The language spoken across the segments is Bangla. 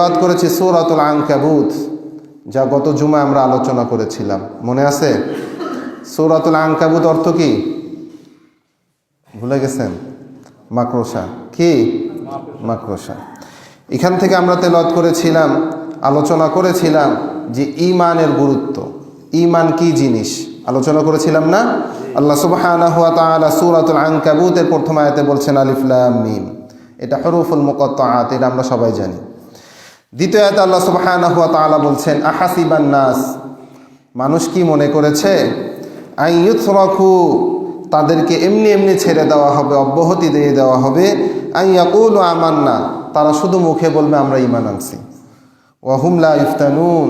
তেলাওয়াত করেছি সৌরাতুল আনকাবুত, যা গত জুমায় আমরা আলোচনা করেছিলাম। মনে আছে? সৌরাতুল আনকাবুত অর্থ কি? ভুলে গেছেন? মাকড়সা। কি? মাকড়সা। এখান থেকে আমরা তেলাওয়াত করেছিলাম, আলোচনা করেছিলাম যে ইমানের গুরুত্ব। ইমান কি জিনিস? আলোচনা করেছিলাম না? আল্লাহ সুবহানাহু ওয়া তাআলা সূরাতুল প্রথম আয়াতে বলছেন, আলিফ লাম মিম। এটা হরুফুল মুকাত্তাআত, এটা আমরা সবাই জানি। দ্বিতীয় আয়াতে আল্লাহ সুবহানাহু ওয়া তাআলা বলছেন আহাসিবান নাস? মানুষ কি মনে করেছে? আই ইউথরাকু তাদেরকে এমনি এমনি ছেড়ে দেওয়া হবে অব্যাহতি দিয়ে দেওয়া হবে। আই ইয়াকুল আমান্না তারা শুধু মুখে বলবে আমরা ইমান আনছি। ওয়াহুমলা ইফতানুন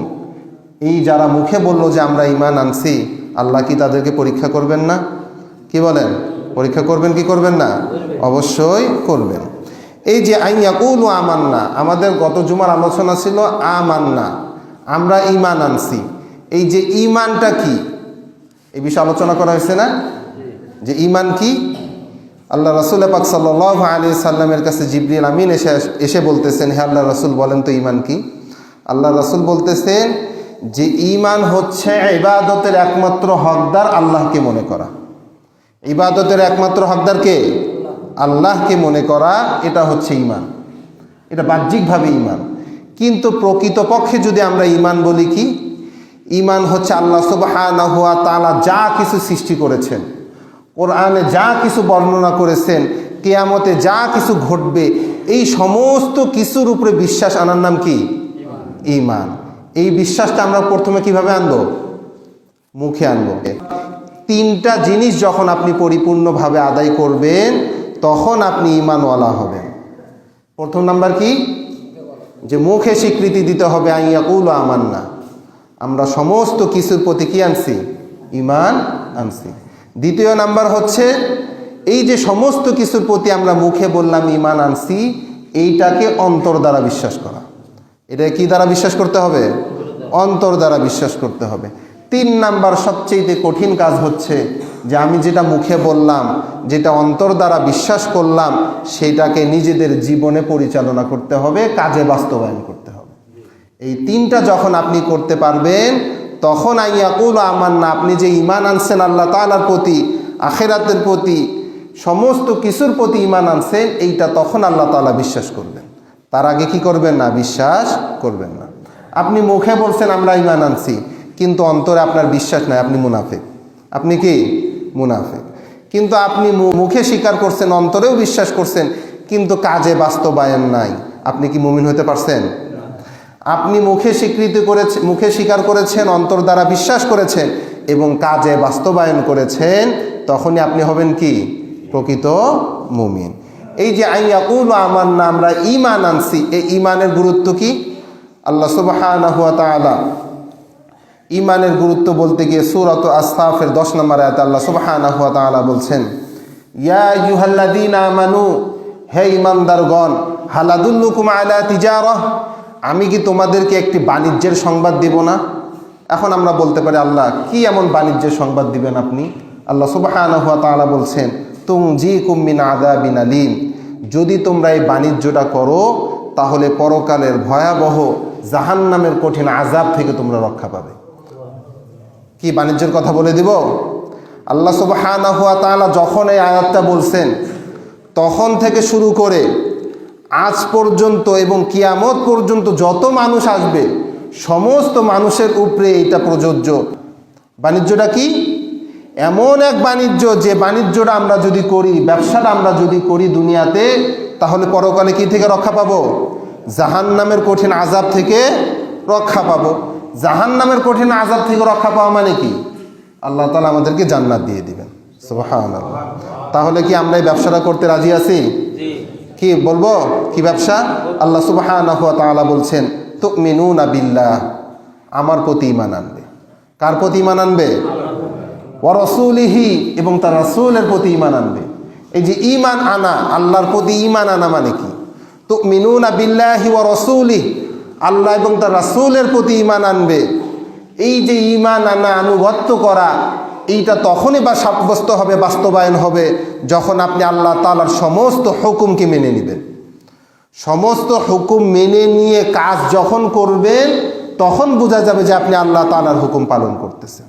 এই যারা মুখে বলল যে আমরা ইমান আনছি আল্লাহ কি তাদেরকে পরীক্ষা করবেন না? কি বলেন? পরীক্ষা করবেন কি করবেন না? অবশ্যই করবেন। এই যে আইয়াকুল আমান্না, আমাদের গত জুমার আলোচনা ছিল আমান্না, আমরা ইমান আনছি। এই যে ইমানটা কি? এই বিষয়ে আলোচনা করা হয়েছে না? যে ইমান কি? আল্লাহ রসুল পাক সাল্লাহ আলী সাল্লামের কাছে জিবরিল আমিন এসে এসে বলতেছেন, হে আল্লাহ রসুল, বলেন তো ইমান কি? আল্লাহ রসুল বলতেছেন, যে ইমান হচ্ছে ইবাদতের একমাত্র হকদার আল্লাহকে মনে করা। ইবাদতের একমাত্র হকদার কে? আল্লাহকে মনে করা, এটা হচ্ছে ইমান এটা বাহ্যিকভাবে ইমান কিন্তু প্রকৃতপক্ষে যদি আমরা ইমান বলি কি? ইমান হচ্ছে আল্লাহ সুবহানাহু ওয়া তাআলা যা কিছু সৃষ্টি করেছেন, কোরআনে যা কিছু বর্ণনা করেছেন, কেয়ামতে যা কিছু ঘটবে, এই সমস্ত কিছুর উপরে বিশ্বাস আনার নাম কি? ইমান এই বিশ্বাসটা আমরা প্রথমে কীভাবে আনব? মুখে আনব। তিনটা জিনিস যখন আপনি পরিপূর্ণভাবে আদায় করবেন তখন আপনি ইমানওয়ালা হবেন। প্রথম নাম্বার কি? যে মুখে স্বীকৃতি দিতে হবে আইয়াকুল না আমরা সমস্ত কিছুর প্রতি কি আনছি? ইমান আনছি। দ্বিতীয় নাম্বার হচ্ছে, এই যে সমস্ত কিছুর প্রতি আমরা মুখে বললাম ইমান আনছি, এইটাকে অন্তর দ্বারা বিশ্বাস করা। এটা কি দ্বারা বিশ্বাস করতে হবে? অন্তর দ্বারা বিশ্বাস করতে হবে। তিন নাম্বার সবচেয়ে কঠিন কাজ হচ্ছে যে আমি যেটা মুখে বললাম, যেটা অন্তর দ্বারা বিশ্বাস করলাম, সেটাকে নিজেদের জীবনে পরিচালনা করতে হবে, কাজে বাস্তবায়ন করতে হবে। এই তিনটা যখন আপনি করতে পারবেন, তখন আইয়াকুল আমার না আপনি যে ইমান আনছেন আল্লাহ তালার প্রতি, আখেরাতের প্রতি, সমস্ত কিছুর প্রতি ইমান আনছেন, এইটা তখন আল্লাহ তালা বিশ্বাস করবেন। তার আগে কি করবেন না? বিশ্বাস করবেন না। আপনি মুখে বলছেন, আমরা ইমান আনছি, কিন্তু অন্তরে আপনার বিশ্বাস নাই, আপনি মুনাফেক। আপনি কি? মুনাফেক। কিন্তু আপনি মুখে স্বীকার করছেন, অন্তরেও বিশ্বাস করছেন, কিন্তু কাজে বাস্তবায়ন নাই। আপনি কি মুমিন হতে পারছেন? আপনি মুখে স্বীকৃতি করেছে, মুখে স্বীকার করেছেন, অন্তর দ্বারা বিশ্বাস করেছেন এবং কাজে বাস্তবায়ন করেছেন, তখনই আপনি হবেন কি? প্রকৃত মুমিন। এই যে আইয়াকুল আমার না আমরা ইমান আনছি, এই ইমানের গুরুত্ব কি? আল্লাহ তাআলা ইমানের গুরুত্ব বলতে গিয়ে সুরত আস্তাফের দশ নম্বর আয়াত আল্লাহ তাআলা বলছেন, ইয়া আমানু, হে ইমানদারগণ হালাদুল্লুকুম তিজারাহ, আমি কি তোমাদেরকে একটি বাণিজ্যের সংবাদ দেব না? এখন আমরা বলতে পারি, আল্লাহ, কি এমন বাণিজ্যের সংবাদ দিবেন আপনি? আল্লাহ সুবহানাহু ওয়া তাআলা বলছেন তুমজিকুম মিন আযাবিন আলীম, যদি তোমরা এই বাণিজ্যটা করো, তাহলে পরকালের ভয়াবহ জাহান্নামের কঠিন আজাব থেকে তোমরা রক্ষা পাবে। কি বাণিজ্যের কথা বলে দিব? আল্লাহ সুবহানাহু ওয়া তাআলা যখন এই আয়াতটা বলছেন, তখন থেকে শুরু করে আজ পর্যন্ত এবং কিয়ামত পর্যন্ত যত মানুষ আসবে, সমস্ত মানুষের উপরে এটা প্রযোজ্য। বাণিজ্যটা কি? এমন এক বাণিজ্য যে বাণিজ্যটা আমরা যদি করি, ব্যবসাটা আমরা যদি করি দুনিয়াতে, তাহলে পরকালে কি থেকে রক্ষা পাবো? জাহান নামের কঠিন আজাব থেকে রক্ষা পাবো। জাহান নামের কঠিন আজাব থেকে রক্ষা পাওয়া মানে কি? আল্লাহ তালা আমাদেরকে জান্নাত দিয়ে দিবেন। সুবহানাল্লাহ। তাহলে কি আমরা এই ব্যবসাটা করতে রাজি আছি? কি বলব? কি ব্যবসা? আল্লাহ সুবহানাহু ওয়া তাআলা বলছেন না বিল্লাহ। আমার প্রতি ইমান আনবে। কার প্রতি ইমান আনবে? ওয়া রাসূলিহি এবং তার রাসূলের প্রতি ইমান আনবে। এই যে ইমান আনা আল্লাহর প্রতি ইমান আনা মানে কি? তুমিনুনা বিল্লাহি ওয়া রাসূলিহি। আল্লাহ এবং তার রাসূলের প্রতি ঈমান আনবে। এই যে ঈমান আনা, আনুগত্য করা, এইটা তখনই বা সাব্যস্ত হবে, বাস্তবায়ন হবে, যখন আপনি আল্লাহ তালার সমস্ত হুকুমকে মেনে নেবেন। সমস্ত হুকুম মেনে নিয়ে কাজ যখন করবেন, তখন বোঝা যাবে যে আপনি আল্লাহ তালার হুকুম পালন করতেছেন।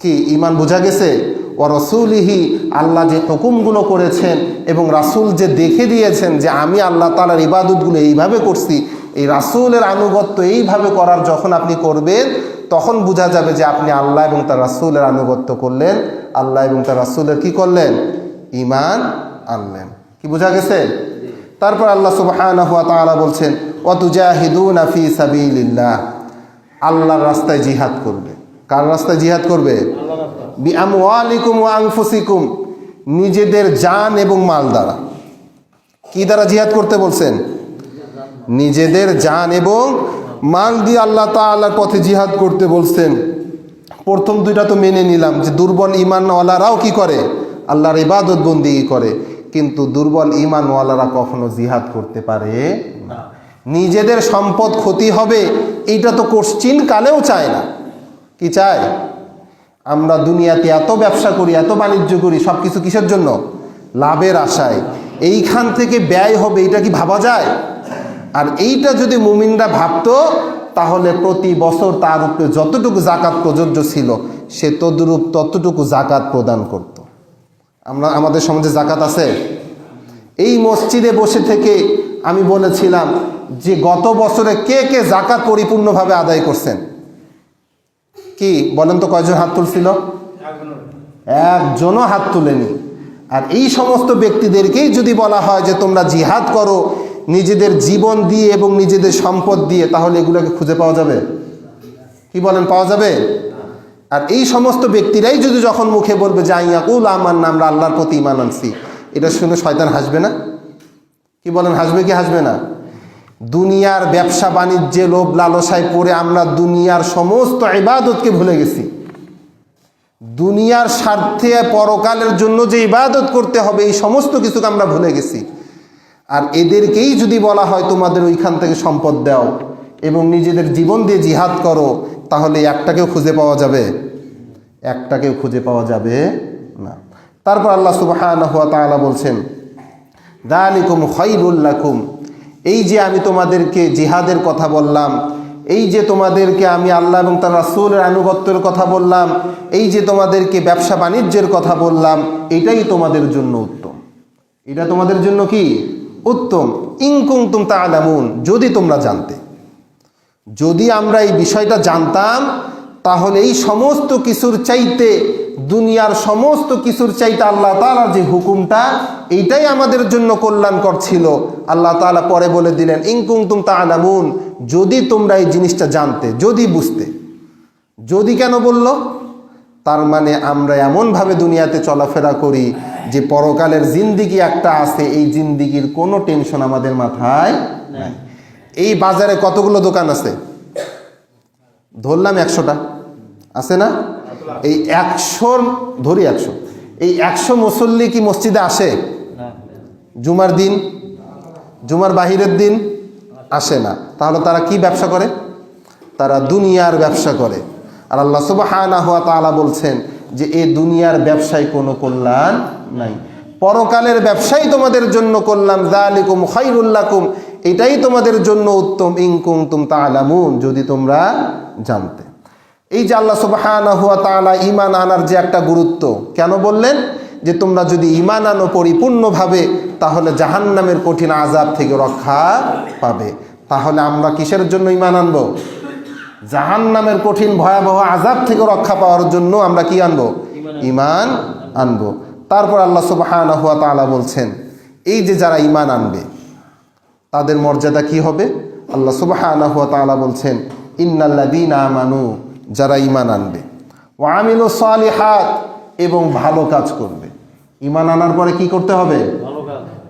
কি ইমান বোঝা গেছে? ও রসুলিহি, আল্লাহ যে হুকুমগুলো করেছেন এবং রাসূল যে দেখে দিয়েছেন যে আমি আল্লাহ তালার ইবাদতগুলো এইভাবে করছি এই রাসূলের আনুগত্য এইভাবে করার যখন আপনি করবেন, তখন বোঝা যাবে যে আপনি আল্লাহ এবং তার রাসূলের আনুগত্য করলেন। আল্লাহ এবং তার রাসূলের কি করলেন? ইমান আনলেন। কি বোঝা গেছে? তারপর আল্লাহ সুবহানাহু ওয়া তাআলা বলছেন সাবিলিল্লাহ। আল্লাহর রাস্তায় জিহাদ করবে। কার রাস্তায় জিহাদ করবে? ওয়া নিজেদের জান এবং মাল দ্বারা। কি দ্বারা জিহাদ করতে বলছেন? নিজেদের জান এবং মাল দিয়ে আল্লাহ তাআলার পথে জিহাদ করতে বলছেন। প্রথম দুইটা তো মেনে নিলাম যে দুর্বল ইমানওয়ালারাও কি করে? আল্লাহর ইবাদত বন্দি করে। কিন্তু দুর্বল ইমানওয়ালারা কখনো জিহাদ করতে পারে না। নিজেদের সম্পদ ক্ষতি হবে, এইটা তো কোশ্চিন কালেও চায় না। কি চায়? আমরা দুনিয়াতে এত ব্যবসা করি, এত বাণিজ্য করি সব কিছু কিসের জন্য? লাভের আশায়। এইখান থেকে ব্যয় হবে এটা কি ভাবা যায়? আর এইটা যদি মুমিনরা ভাবতো, তাহলে প্রতি বছর তার উপরে যতটুকু জাকাত প্রযোজ্য ছিল, সে তদ্রূপ ততটুকু জাকাত প্রদান করত। আমরা, আমাদের সমাজে জাকাত আছে? এই মসজিদে বসে থেকে আমি বলেছিলাম যে গত বছরে কে কে জাকাত পরিপূর্ণভাবে আদায় করছেন? কি, বলেন তো কয়জন হাত তুলছিল? একজনও হাত তুলেনি। আর এই সমস্ত ব্যক্তিদেরকেই যদি বলা হয় যে তোমরা জিহাদ করো নিজেদের জীবন দিয়ে এবং নিজেদের সম্পদ দিয়ে, তাহলে এগুলোকে খুঁজে পাওয়া যাবে? কি বলেন, পাওয়া যাবে? আর এই সমস্ত ব্যক্তিরাই যদি যখন মুখে বলবে, যে আইয়াকুল আমার নাম আল্লাহর প্রতি ইমান আনছি এটা শুনে শয়তান হাসবে না? কি বলেন, হাসবে কি হাসবে না? দুনিয়ার ব্যবসা বাণিজ্যে লোভ লালসায় পড়ে আমরা দুনিয়ার সমস্ত ইবাদতকে ভুলে গেছি। দুনিয়ার স্বার্থে পরকালের জন্য যে ইবাদত করতে হবে, এই সমস্ত কিছুকে আমরা ভুলে গেছি। আর এদেরকেই যদি বলা হয় তোমাদের ওইখান থেকে সম্পদ দাও এবং নিজেদের জীবন দিয়ে জিহাদ করো, তাহলে একটাকেও খুঁজে পাওয়া যাবে? একটাকেও খুঁজে পাওয়া যাবে না। তারপর আল্লাহ তাআলা বলছেন, দালিকুম খৈরুল্লাকুম এই যে আমি তোমাদেরকে জিহাদের কথা বললাম, এই যে তোমাদেরকে আমি আল্লাহ এবং তার রাসূলের আনুগত্যের কথা বললাম, এই যে তোমাদেরকে ব্যবসা বাণিজ্যের কথা বললাম, এটাই তোমাদের জন্য উত্তম। এটা তোমাদের জন্য কি? উত্তম ইনকুম তুম তা আলামুন যদি তোমরা জানতে। যদি আমরা এই বিষয়টা জানতাম, তাহলে এই সমস্ত কিছুর চাইতে, দুনিয়ার সমস্ত কিছুর চাইতে আল্লাহ তালার যে হুকুমটা, এইটাই আমাদের জন্য কল্যাণকর ছিল। আল্লাহ তালা পরে বলে দিলেন ইনকুম তুম তা আলামুন যদি তোমরা এই জিনিসটা জানতে, যদি বুঝতে। যদি কেন বলল? তার মানে আমরা এমনভাবে দুনিয়াতে চলাফেরা করি যে পরকালের জিন্দিগি একটা আছে এই জিন্দিগির কোনো টেনশন আমাদের মাথায় নাই। এই বাজারে কতগুলো দোকান আছে? ধরলাম একশোটা। আছে না? এই একশোর ধরি একশো। এই একশো মুসল্লি কি মসজিদে আসে? জুমার দিন? জুমার বাহিরের দিন? আসে না। তাহলে তারা কি ব্যবসা করে? তারা দুনিয়ার ব্যবসা করে। আর আল্লাহ তাআলা বলছেন যে এ দুনিয়ার ব্যবসায় কোনো কল্যাণ নাই। পরকালের ব্যবসাই তোমাদের জন্য কল্যাণ। যালিকুম খাইরুল্লাকুম এটাই তোমাদের জন্য উত্তম। ইনকুম তুম তালামুন যদি তোমরা জানতে। এই যে আল্লাহ সুবহানাহু ওয়া তাআলা ঈমান আনার যে একটা গুরুত্ব, কেন বললেন? যে তোমরা যদি ঈমান আনো পরিপূর্ণভাবে, তাহলে জাহান্নামের কঠিন আজাব থেকে রক্ষা পাবে। তাহলে আমরা কিসের জন্য ইমান আনব? জাহান্নামের কঠিন ভয়াবহ আজাব থেকে রক্ষা পাওয়ার জন্য আমরা কি আনব? ইমান আনব। তারপর আল্লাহ সুবহানাহু ওয়া তাআলা বলছেন এই যে যারা ইমান আনবে তাদের মর্যাদা কি হবে? আল্লাহ সুবহানাহু ওয়া তাআলা বলছেন ইন্নাল্লাযীনা আমানু যারা ঈমান আনবে ওয়া আমিলু সালিহাত এবং ভালো কাজ করবে। ইমান আনার পরে কি করতে হবে?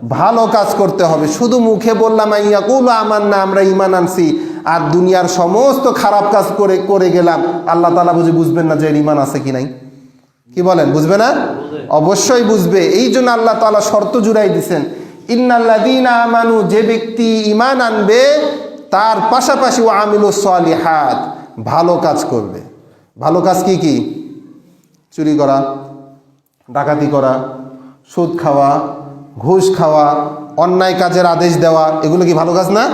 ভালো কাজ। করতে হবে। শুধু মুখে বললাম ইয়াকুল আমার না আমরা ইমান আনছি। আর দুনিয়ার সমস্ত খারাপ কাজ করে করে গেলাম। আল্লাহ তালা বুঝে বুঝবেন না যে ঈমান আছে কি নাই? কি বলেন, বুঝবে না? অবশ্যই বুঝবে। এই জন্য আল্লাহ তালা শর্ত জুড়াই দিছেন। ইন্নাল্লাযীনা আমানু, যে ব্যক্তি ইমান আনবে, তার পাশাপাশি ও আমিলু সালিহাত, ভালো কাজ করবে। ভালো কাজ কি কি? চুরি করা, ডাকাতি করা, সুদ খাওয়া, ঘুষ খাওয়া, অন্যায় কাজের আদেশ দেওয়া, এগুলো কি ভালো কাজ না?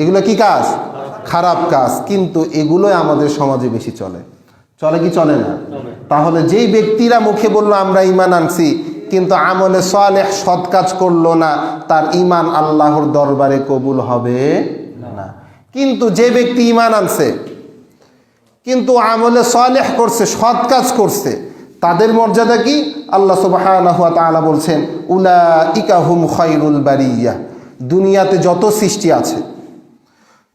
এগুলো কি কাজ? খারাপ কাজ। কিন্তু এগুলোই আমাদের সমাজে বেশি চলে। চলে কি চলে না? তাহলে যেই ব্যক্তিরা মুখে বলল আমরা ইমান আনছি কিন্তু আমলে সালেহ সৎ কাজ করল না তার ইমান আল্লাহর দরবারে কবুল হবে না। কিন্তু যে ব্যক্তি ইমান আনছে কিন্তু আমলে সালেহ করছে সৎ কাজ করছে তাদের মর্যাদা কি? আল্লাহ তাআলা বলছেন উলা ইকাহুম খায়রুল বারিয়া। দুনিয়াতে যত সৃষ্টি আছে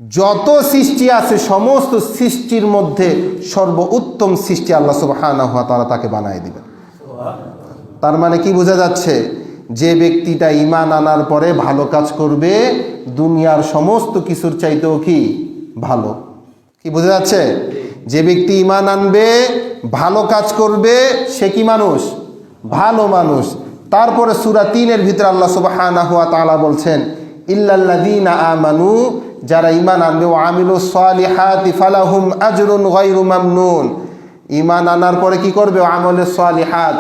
যত সৃষ্টি আছে, সমস্ত সৃষ্টির মধ্যে সর্বোত্তম সৃষ্টি আল্লাহ সুবহানাহু ওয়া তাআলা তাকে বানায় দিবেন। তার মানে কি বোঝা যাচ্ছে? যে ব্যক্তিটা ইমান আনার পরে ভালো কাজ করবে, দুনিয়ার সমস্ত কিছুর চাইতেও কি? ভালো। কি বোঝা যাচ্ছে? যে ব্যক্তি ইমান আনবে, ভালো কাজ করবে, সে কি মানুষ? ভালো মানুষ। তারপরে সুরা তিনের ভিতরে আল্লাহ সুবহানাহু ওয়া তাআলা বলছেন ইল্লাল্লাযীনা আমানু, যারা ইমান আনবে ও আমিলু সালিহাতি ফালাহুম আজরুন গায়রু মামনুন। ইমান আনার পরে কি করবে? ও আমলে সালিহাত,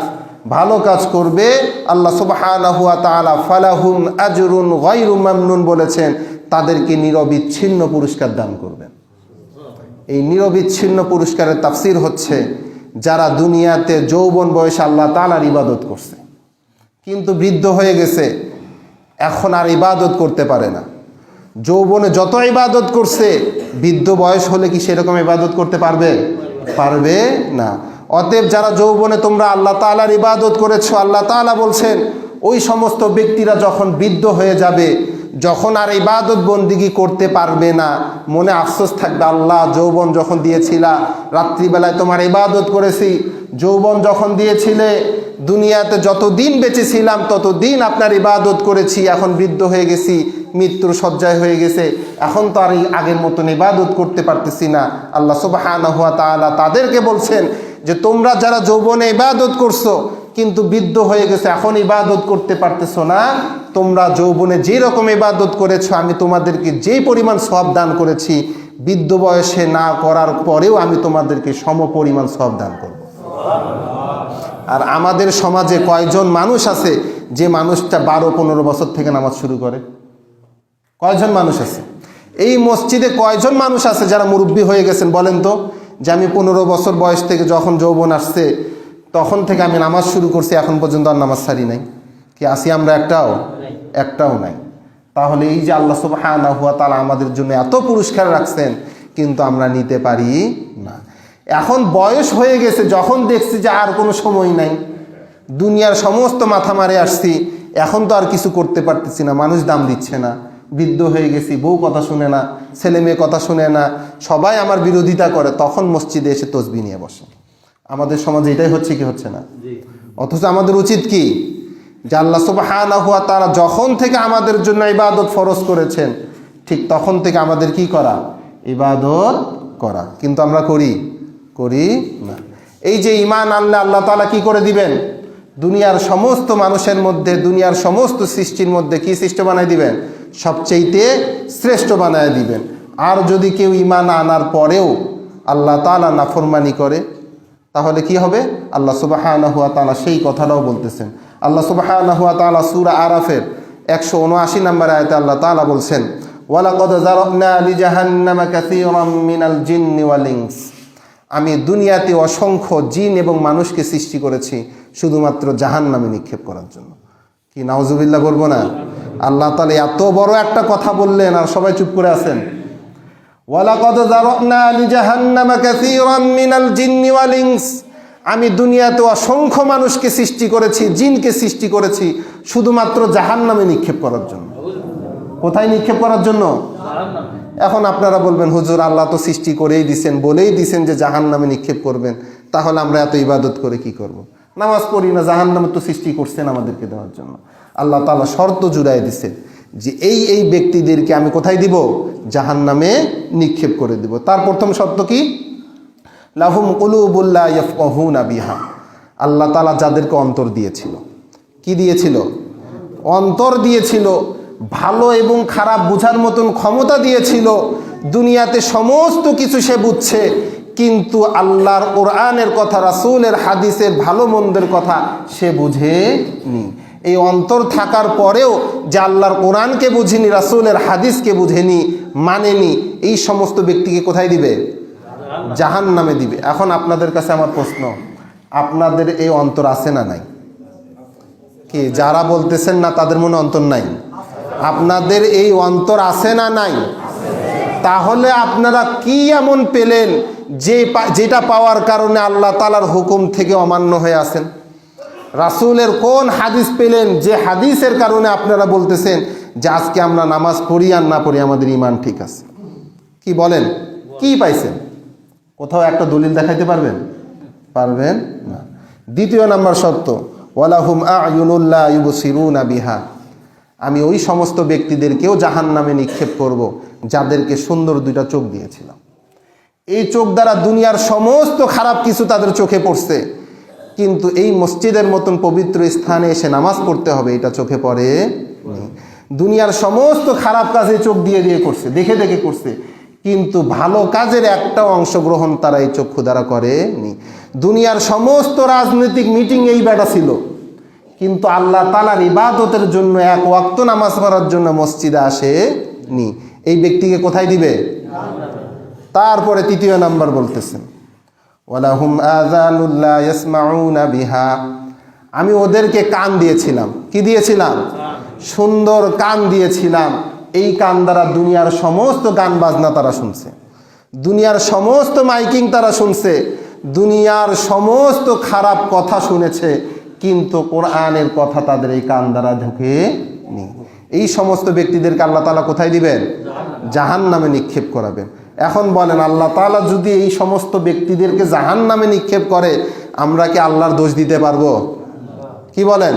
ভালো কাজ করবে। আল্লাহ সুবহানাহু ওয়া তাআলা ফালাহুম আজরুন গায়রু মামনুন বলেছেন, তাদেরকে নিরবিচ্ছিন্ন পুরস্কার দান করবেন। এই নিরবিচ্ছিন্ন পুরস্কারের তাফসির হচ্ছে, যারা দুনিয়াতে যৌবন বয়সে আল্লাহ তালার ইবাদত করছে, কিন্তু বৃদ্ধ হয়ে গেছে এখন আর ইবাদত করতে পারে না। যৌবনে যত ইবাদত করছে, বৃদ্ধ বয়স হলে কি সেরকম ইবাদত করতে পারবে? পারবে না। অতএব যারা যৌবনে তোমরা আল্লাহ তালার ইবাদত করেছ, আল্লাহ তালা বলছেন, ওই সমস্ত ব্যক্তিরা যখন বৃদ্ধ হয়ে যাবে যখন আর ইবাদত বন্দিগি করতে পারবে না, মনে আফসোস থাকবে, আল্লাহ যৌবন যখন দিয়েছিলা, রাত্রিবেলায় তোমার ইবাদত করেছি, যৌবন যখন দিয়েছিলে, দুনিয়াতে যতদিন বেঁচেছিলাম, ততদিন আপনার ইবাদত করেছি, এখন বৃদ্ধ হয়ে গেছি, মৃত্যুর শয্যায় হয়ে গেছে, এখন তো আর আগের মতন ইবাদত করতে পারতেছি না। আল্লাহ সুবহানাহু ওয়া তাআলা তাদেরকে বলছেন যে, তোমরা যারা যৌবনে ইবাদত করছ, কিন্তু বৃদ্ধ হয়ে গেছে, এখন ইবাদত করতে পারতেছো না তোমরা যৌবনে যে রকম ইবাদত করেছ, আমি তোমাদেরকে যেই পরিমাণ সব দান করেছি, বৃদ্ধ বয়সে না করার পরেও আমি তোমাদেরকে সম পরিমাণ সব দান করব। আর আমাদের সমাজে কয়জন মানুষ আছে যে মানুষটা বারো, পনেরো বছর থেকে নামাজ শুরু করে? কয়জন মানুষ আছে? এই মসজিদে কয়জন মানুষ আছে যারা মুরব্বী হয়ে গেছেন বলেন তো? যে আমি পনেরো বছর বয়স থেকে যখন যৌবন আসছে, তখন থেকে আমি নামাজ শুরু করছি, এখন পর্যন্ত আর নামাজ ছাড়ি নাই। কি আসি আমরা একটাও? একটাও নাই। তাহলে এই যে আল্লাহ সুবহানাহু হুয়া তাআলা আমাদের জন্য এত পুরস্কার রাখছেন কিন্তু আমরা নিতে পারি না। এখন বয়স হয়ে গেছে যখন দেখছি যে আর কোনো সময় নাই দুনিয়ার সমস্ত মাথা মারে আসছি এখন তো আর কিছু করতে পারতেছি না মানুষ দাম দিচ্ছে না বৃদ্ধ হয়ে গেছি বউ কথা শুনে না ছেলে মেয়ে কথা শুনে না সবাই আমার বিরোধিতা করে তখন মসজিদে এসে তসবি নিয়ে বসে। আমাদের সমাজে এটাই হচ্ছে কি হচ্ছে না? অথচ আমাদের উচিত কি? যে আল্লাহ সুবহানাহু ওয়া তাআলা যখন থেকে আমাদের জন্য ইবাদত ফরজ করেছেন, ঠিক তখন থেকে আমাদের কি করা? ইবাদত করা। কিন্তু আমরা করি? করি না। এই যে ইমান আনলে আল্লাহ তালা কি করে দিবেন? দুনিয়ার সমস্ত মানুষের মধ্যে, দুনিয়ার সমস্ত সৃষ্টির মধ্যে কি সৃষ্ট বানায় দিবেন? সবচেয়েতে শ্রেষ্ঠ বানায় দিবেন। আর যদি কেউ ইমান আনার পরেও আল্লাহ তাআলা নাফরমানি করে, তাহলে কি হবে? আল্লাহ সুবাহানহুয়া হুয়া তালা সেই কথাটাও বলতেছেন। আল্লাহ তাআলা সূরা আরাফের একশো উনআশি নম্বর আয়তে আল্লাহ তাআলা বলছেন আমি দুনিয়াতে অসংখ্য জিন এবং মানুষকে সৃষ্টি করেছি শুধুমাত্র জাহান্নামে নিক্ষেপ করার জন্য। কি, নাউজুবিল্লাহ করব না? আল্লাহ তাআলা এত বড় একটা কথা বললেন আর সবাই চুপ করে আছেন। ওয়ালাকদ যারাবনা লিজাহান্নামা কাসীরাম মিনাল জিন্নি ওয়াল ইনস। আমি দুনিয়াতে অসংখ্য মানুষকে সৃষ্টি করেছি, জিনকে সৃষ্টি করেছি, শুধুমাত্র জাহান্নামে নিক্ষেপ করার জন্য। কোথায় নিক্ষেপ করার জন্য? এখন আপনারা বলবেন, হুজুর, আল্লাহ তো সৃষ্টি করেই দিছেন, বলেই দিছেন যে জাহান নামে নিক্ষেপ করবেন। তাহলে আমরা এত ইবাদত করে কি করব। নামাজ পড়ি না জাহান নামে তো সৃষ্টি করছেন আমাদেরকে দেওয়ার জন্য। আল্লাহ তালা শর্ত জুড়াই দিছেন যে এই এই ব্যক্তিদেরকে আমি কোথায় দিব? জাহান নামে নিক্ষেপ করে দিব। তার প্রথম শর্ত কি? লাহুম ইয়ফকাহুনা বিহা। আল্লাহ তালা যাদেরকে অন্তর দিয়েছিল, কি দিয়েছিল? অন্তর দিয়েছিল, ভালো এবং খারাপ বোঝার মতন ক্ষমতা দিয়েছিল। দুনিয়াতে সমস্ত কিছু সে বুঝছে, কিন্তু আল্লাহর কোরআনের কথা, রাসূলের হাদিসের ভালো মন্দের কথা সে বুঝেনি। এই অন্তর থাকার পরেও যে আল্লাহর কোরআনকে বুঝিনি, রাসূলের হাদিসকে বুঝেনি, মানেনি, এই সমস্ত ব্যক্তিকে কোথায় দিবে? জাহান নামে দিবে। এখন আপনাদের কাছে আমার প্রশ্ন, আপনাদের এই অন্তর আছে না নাই? কি, যারা বলতেছেন না তাদের মনে অন্তর নাই? আপনাদের এই অন্তর আছে না নাই? তাহলে আপনারা কি এমন পেলেন যে যেটা পাওয়ার কারণে আল্লাহ তালার হুকুম থেকে অমান্য হয়ে আছেন? রাসূলের কোন হাদিস পেলেন যে হাদিসের কারণে আপনারা বলতেছেন যে আজকে আমরা নামাজ পড়ি আর না পড়ি আমাদের ইমান ঠিক আছে? কি বলেন? কি পাইছেন? কোথাও একটা দলিল দেখাইতে পারবেন? পারবেন? না। দ্বিতীয় নাম্বার শর্ত, ওয়ালাহুম আয়ুনুল্লাহ বিহা। আমি ওই সমস্ত ব্যক্তিদেরকেও জাহান নামে নিক্ষেপ করব, যাদেরকে সুন্দর দুইটা চোখ দিয়েছিলাম। এই চোখ দ্বারা দুনিয়ার সমস্ত খারাপ কিছু তাদের চোখে পড়ছে। কিন্তু এই মসজিদের মতন পবিত্র স্থানে এসে নামাজ পড়তে হবে, এটা চোখে পড়ে দুনিয়ার সমস্ত খারাপ কাজে চোখ দিয়ে দিয়ে করছে, দেখে দেখে করছে। কিন্তু ভালো কাজের একটা অংশগ্রহণ তারা এই চক্ষু দ্বারা করেনি। দুনিয়ার সমস্ত রাজনৈতিক মিটিং এই বেটা ছিল। কিন্তু আল্লাহ তালার ইবাদতের জন্য এক ওয়াক্ত নামাজ পড়ার জন্য মসজিদে আসে নি এই ব্যক্তিকে কোথায় দিবে? তারপরে তৃতীয় নাম্বার বলতেছেন। ওয়ালাহুম আযানুল্লাহ ইয়াসমাউনা বিহা। আমি ওদেরকে কান দিয়েছিলাম। কি দিয়েছিলাম? সুন্দর কান দিয়েছিলাম। এই কান দ্বারা দুনিয়ার সমস্ত গান বাজনা তারা শুনছে। দুনিয়ার সমস্ত মাইকিং তারা শুনছে। দুনিয়ার সমস্ত খারাপ কথা শুনেছে। কিন্তু কোরআনের কথা তাদের এই কান দ্বারা ঢুকে নি এই সমস্ত ব্যক্তিদেরকে আল্লাহ তালা কোথায় দিবেন? জাহান নামে নিক্ষেপ করাবেন। এখন বলেন, আল্লাহ তালা যদি এই সমস্ত ব্যক্তিদেরকে জাহান নামে নিক্ষেপ করে, আমরা কি আল্লাহর দোষ দিতে পারব? কি বলেন?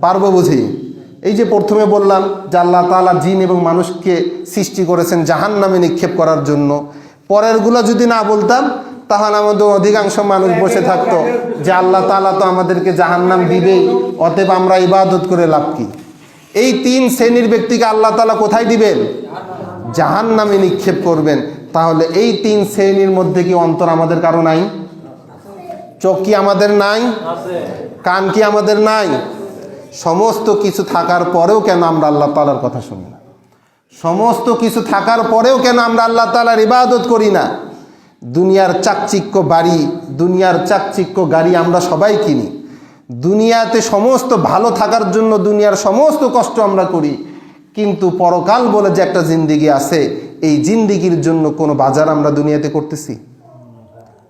পারব বুঝি? এই যে প্রথমে বললাম যে আল্লাহ তালা জিন এবং মানুষকে সৃষ্টি করেছেন জাহান নামে নিক্ষেপ করার জন্য। পরেরগুলো যদি না বলতাম, তাহলে আমাদের অধিকাংশ মানুষ বসে থাকতো যে আল্লাহ তালা তো আমাদেরকে জাহান নাম দিবেই, অতএব আমরা ইবাদত করে লাভ কি? এই তিন শ্রেণির ব্যক্তিকে আল্লাহ তালা কোথায় দিবেন? জাহান নামে নিক্ষেপ করবেন। তাহলে এই তিন শ্রেণির মধ্যে কি অন্তর আমাদের কারও নাই? চোখ কি আমাদের নাই? কান কি আমাদের নাই? সমস্ত কিছু থাকার পরেও কেন আমরা আল্লাহ তালার কথা শুনি না? সমস্ত কিছু থাকার পরেও কেন আমরা আল্লাহ তালার ইবাদত করি না? দুনিয়ার চাকচিক্য বাড়ি, দুনিয়ার চাকচিক্য গাড়ি আমরা সবাই কিনি। দুনিয়াতে সমস্ত ভালো থাকার জন্য দুনিয়ার সমস্ত কষ্ট আমরা করি। কিন্তু পরকাল বলে যে একটা জিন্দিগি আছে, এই জিন্দিগির জন্য কোনো বাজার আমরা দুনিয়াতে করতেছি?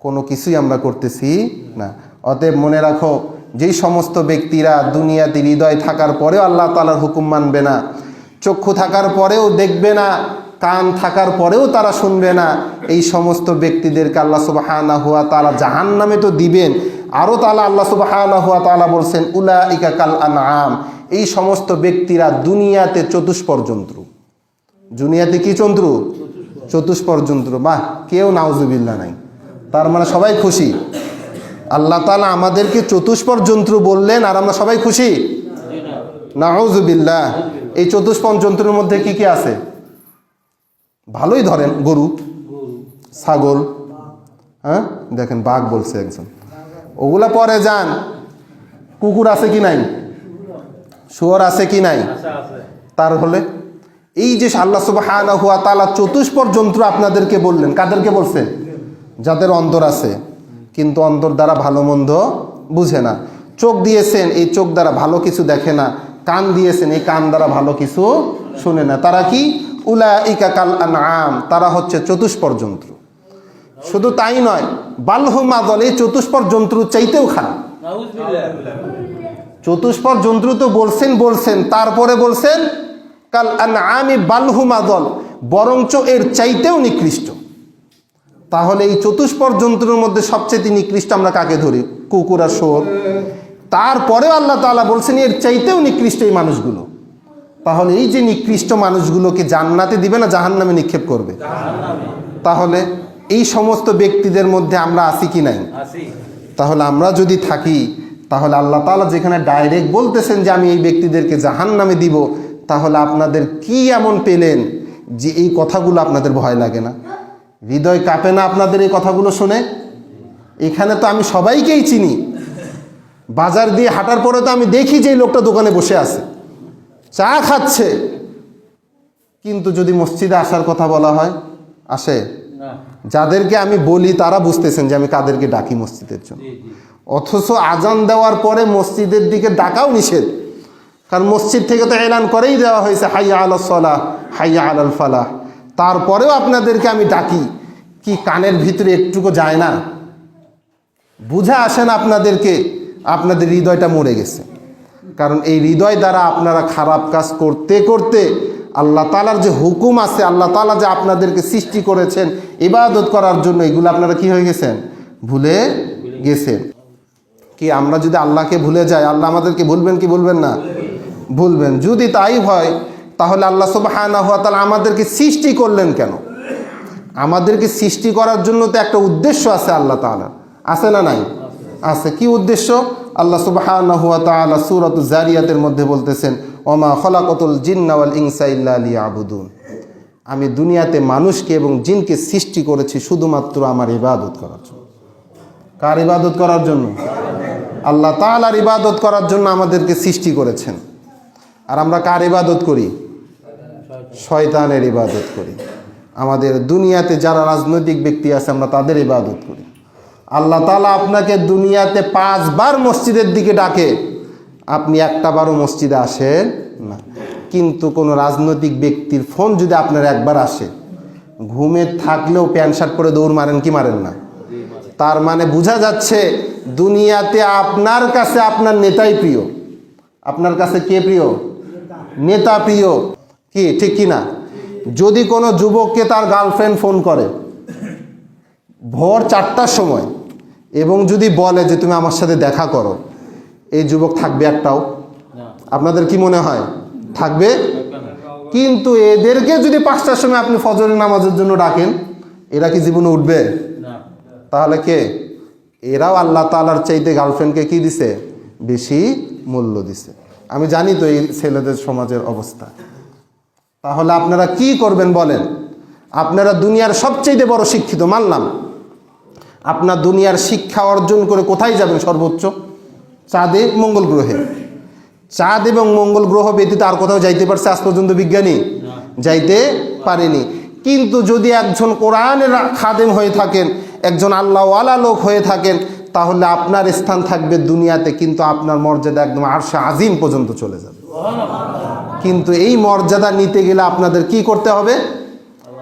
কোনো কিছুই আমরা করতেছি না। অতএব মনে রাখো যেই সমস্ত ব্যক্তিরা দুনিয়াতে হৃদয় থাকার পরেও আল্লাহ তালার হুকুম মানবে না, চক্ষু থাকার পরেও দেখবে না, কান থাকার পরেও তারা শুনবে না, এই সমস্ত ব্যক্তিদেরকে আল্লাহ সুবাহানা হুয়া তালা জাহান নামে তো দিবেন। আরও তালা আল্লাহ সুবাহানা হুয়া তালা বলছেন উলা ইকা কাল আম এই সমস্ত ব্যক্তিরা দুনিয়াতে চতুষ্পর জন্তু দুনিয়াতে কি চন্দ্রু চতুষ্পর জন্তু বাহ, কেউ নাউজুবিল্লা নাই। তার মানে সবাই খুশি। আল্লাহ তালা আমাদেরকে চতুষ্পর জন্তু বললেন আর আমরা সবাই খুশি? নাউজুবিল্লাহ। এই চতুষ্পর জন্তুর মধ্যে কি কি আছে? ভালোই ধরেন, গরু, ছাগল হ্যাঁ? দেখেন, বাঘ বলছে একজন। ওগুলা পরে যান। কুকুর আছে কি নাই? শুয়োর আছে কি নাই? তার হলে? এই যে আল্লাহ তাআলা চতুষ্পর যন্ত্র আপনাদেরকে বললেন, কাদেরকে বলছেন যাদের অন্তর আছে। কিন্তু অন্তর দ্বারা ভালো মন্দ বুঝে না। চোখ দিয়েছেন, এই চোখ দ্বারা ভালো কিছু দেখে না। কান দিয়েছেন, এই কান দ্বারা ভালো কিছু শুনে না। তারা কি? উলা ইকা কাল আম তারা হচ্ছে চতুষ্পর যন্ত্র শুধু তাই নয় বালহুমা দল এই চতুষ্পর যন্ত্র চাইতেও খারাপ। চতুষ্পর জন্তু তো বলছেন বলছেন, তারপরে বলছেন, কাল আমি বালহুমা দল বরঞ্চ এর চাইতেও নিকৃষ্ট। তাহলে এই চতুষ্পর জন্তুর মধ্যে সবচেয়ে নিকৃষ্ট আমরা কাকে ধরি? কুকুর আর শোর তারপরেও আল্লাহ তাআলা বলছেন এর চাইতেও নিকৃষ্ট এই মানুষগুলো। তাহলে এই যে নিকৃষ্ট মানুষগুলোকে জান্নাতে দিবে না জাহান্নামে নিক্ষেপ করবে? তাহলে এই সমস্ত ব্যক্তিদের মধ্যে আমরা আছি কি নাই? তাহলে আমরা যদি থাকি তাহলে আল্লাহ তাআলা যেখানে ডাইরেক্ট বলতেছেন যে আমি এই ব্যক্তিদেরকে জাহান নামে দিব তাহলে আপনাদের কি এমন পেলেন যে এই কথাগুলো আপনাদের ভয় লাগে না? হৃদয় কাঁপে না আপনাদের এই কথাগুলো শুনে? এখানে তো আমি সবাইকেই চিনি। বাজার দিয়ে হাঁটার পরে তো আমি দেখি যে এই লোকটা দোকানে বসে আছে। চা খাচ্ছে। কিন্তু যদি মসজিদে আসার কথা বলা হয় আসে? যাদেরকে আমি বলি তারা বুঝতেছেন যে আমি কাদেরকে ডাকি মসজিদের জন্য। অথচ আজান দেওয়ার পরে মসজিদের দিকে ডাকাও নিষেধ। কারণ মসজিদ থেকে তো এলান করেই দেওয়া হয়েছে হাইয়া আল সলাহ হাইয়া আল ফালাহ। তারপরেও আপনাদেরকে আমি ডাকি, কি কানের ভিতরে একটুকু যায় না? বুঝে আসেন আপনাদেরকে, আপনাদের হৃদয়টা মরে গেছে। কারণ এই হৃদয় দ্বারা আপনারা খারাপ কাজ করতে করতে আল্লাহ তালার যে হুকুম আছে, আল্লাহ তালা যে আপনাদেরকে সৃষ্টি করেছেন, ইবাদত করার জন্য, এগুলো আপনারা কি হয়ে গেছেন? ভুলে গেছেন। কি আমরা যদি আল্লাহকে ভুলে যাই, আল্লাহ আমাদেরকে ভুলবেন কি ভুলবেন না? ভুলবেন। যদি তাই হয় তাহলে আল্লাহ সুবাহানা হাত আমাদেরকে সৃষ্টি করলেন কেন? আমাদেরকে সৃষ্টি করার জন্য তো একটা উদ্দেশ্য আছে আল্লাহ তাআলা। আছে না নাই? আছে। কি উদ্দেশ্য? আল্লাহ সুবহানাহু ওয়া তাআলা সূরাত জারিয়াতের মধ্যে বলতেছেন, ওমা খলাকতুল জিন্না ওয়াল ইনসা ইল্লা লিয়াবুদুন। আমি দুনিয়াতে মানুষকে এবং জিনকে সৃষ্টি করেছি শুধুমাত্র আমার ইবাদত করার জন্য। কার ইবাদত করার জন্য? আল্লাহ তাআলার ইবাদত করার জন্য আমাদেরকে সৃষ্টি করেছেন। আর আমরা কার ইবাদত করি? শয়তানের ইবাদত করি। আমাদের দুনিয়াতে যারা রাজনৈতিক ব্যক্তি আছে, আমরা তাদের ইবাদত করি। আল্লাহ তালা আপনাকে দুনিয়াতে পাঁচবার মসজিদের দিকে ডাকে। আপনি একটা বারও মসজিদে আসেন না। কিন্তু কোনো রাজনৈতিক ব্যক্তির ফোন যদি আপনার একবার আসে, ঘুমে থাকলেও প্যান্ট শার্ট পরে দৌড় মারেন কি মারেন না? তার মানে বোঝা যাচ্ছে দুনিয়াতে আপনার কাছে আপনার নেতাই প্রিয়। আপনার কাছে কে প্রিয়? নেতা প্রিয়। কি? ঠিক কি না যদি কোনো যুবককে তার গার্লফ্রেন্ড ফোন করে ভোর চারটার সময় এবং যদি বলে যে তুমি আমার সাথে দেখা করো এই যুবক থাকবে একটাও। আপনাদের কি মনে হয়? থাকবে? কিন্তু এদেরকে যদি পাঁচটার সময় আপনি ফজরের নামাজের জন্য ডাকেন এরা কি জীবনে উঠবে? তাহলে কে? এরাও আল্লাহ তালার চাইতে গার্লফ্রেন্ডকে কি দিছে? বেশি মূল্য দিছে। আমি জানি তো এই ছেলেদের সমাজের অবস্থা। তাহলে আপনারা কি করবেন বলেন? আপনারা দুনিয়ার সবচেয়ে বড় শিক্ষিত মানলাম আপনার দুনিয়ার শিক্ষা অর্জন করে কোথায় যাবেন সর্বোচ্চ? চাঁদে মঙ্গল গ্রহে। চাঁদ এবং মঙ্গল গ্রহ ব্যতীত আর কোথাও যাইতে পারছে আজ পর্যন্ত বিজ্ঞানী? যাইতে পারেনি। কিন্তু যদি একজন কোরআনের খাদেম হয়ে থাকেন একজন আল্লাহওয়ালা লোক হয়ে থাকেন তাহলে আপনার স্থান থাকবে দুনিয়াতে কিন্তু আপনার মর্যাদা একদম আরশা আজিম পর্যন্ত চলে যাবে। কিন্তু এই মর্যাদা নিতে গেলে আপনাদের কি করতে হবে?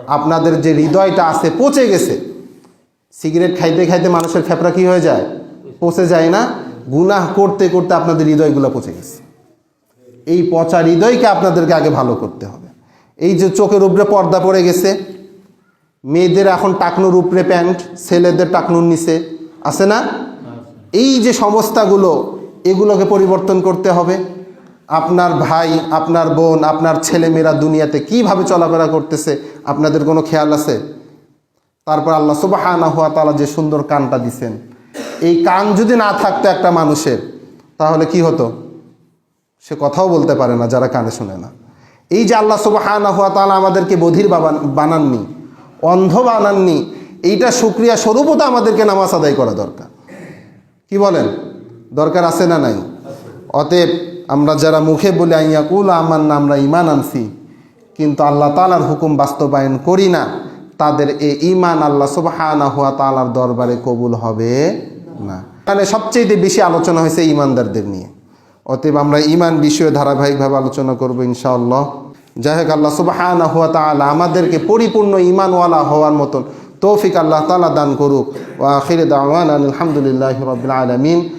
আপনাদের যে হৃদয়টা আছে, পচে গেছে। সিগারেট খাইতে খাইতে মানুষের ফেপড়া কি হয়ে যায়? পচে যায় না। গুনাহ করতে করতে আপনাদের হৃদয়গুলো পচে গেছে। এই পচা হৃদয়কে আপনাদেরকে আগে ভালো করতে হবে। এই যে চোখের উপরে পর্দা পড়ে গেছে, মেয়েদের এখন টাকনুর উপরে প্যান্ট, ছেলেদের টাকনুর নিচে, আছে না? এই যে সংস্থাগুলো এগুলোকে পরিবর্তন করতে হবে। আপনার ভাই, আপনার বোন, আপনার ছেলেমেয়েরা দুনিয়াতে কীভাবে চলাফেরা করতেছে, আপনাদের কোনো খেয়াল আছে? তারপর আল্লাহ সুবাহানা হুয়া তালা যে সুন্দর কানটা দিছেন। এই কান যদি না থাকতো একটা মানুষের, তাহলে কি হতো? সে কথাও বলতে পারে না, যারা কানে শুনে না। এই যে আল্লাহ সুবাহানা হুয়া তালা আমাদেরকে বধির বানাননি, অন্ধ বানাননি, এইটা সুক্রিয়া স্বরূপও তো আমাদেরকে নামাজ আদায় করা দরকার। কি বলেন? দরকার আছে না নাই? অতএব আমরা যারা মুখে বলি আইয়াকুল আমার না আমরা ইমান আনছি। কিন্তু আল্লাহ তালার হুকুম বাস্তবায়ন করি না। তাদের এই ইমান আল্লাহ সুবহানা হুয়া তালার দরবারে কবুল হবে না। মানে সবচেয়ে বেশি আলোচনা হয়েছে ইমানদারদের নিয়ে। অতএব আমরা ইমান বিষয়ে ধারাবাহিকভাবে আলোচনা করব ইনশাআল্লাহ। যাই হোক, আল্লাহ সুবহানা হুয়া তাআলা আমাদেরকে পরিপূর্ণ ইমানওয়ালা হওয়ার মতন তৌফিক আল্লাহ তাআলা দান করুক। ওয়া আখির দাওয়ানা আলহামদুলিল্লাহি রাব্বিল আলামিন।